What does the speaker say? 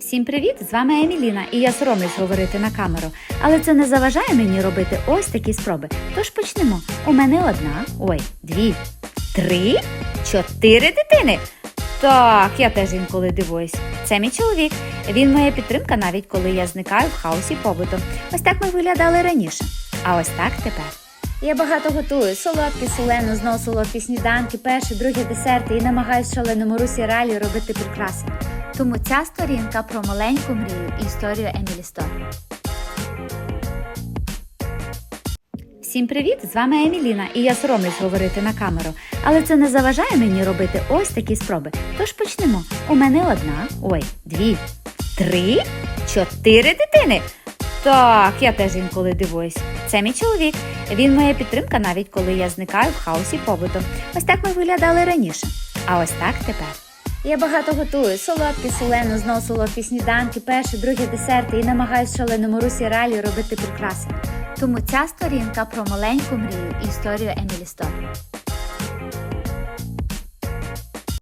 Всім привіт! З вами Еміліна, і я соромлюсь говорити на камеру. Але це не заважає мені робити ось такі спроби. Тож почнемо. У мене одна, ой, дві, три, чотири дитини. Так, я теж інколи дивуюсь. Це мій чоловік. Він моя підтримка, навіть коли я зникаю в хаосі побуту. Ось так ми виглядали раніше. А ось так тепер. Я багато готую солодкі, солену, знову солодкі сніданки, перші, другі десерти і намагаюсь в шаленому русі ралі робити прикраси. Тому ця сторінка про маленьку мрію і історію Емілі Стор. Всім привіт! З вами Еміліна, і я соромлюсь говорити на камеру. Але це не заважає мені робити ось такі спроби. Тож почнемо. У мене одна, ой, дві, три, чотири дитини. Так, я теж інколи дивуюсь. Це мій чоловік. Він моя підтримка, навіть коли я зникаю в хаосі побуту. Ось так ми виглядали раніше. А ось так тепер. Я багато готую солодкі, солену, знову солодкі сніданки, перші, другі десерти і намагаюсь в шаленому русі ралі робити прикраси. Тому ця сторінка про маленьку мрію і історію Емілі Стор.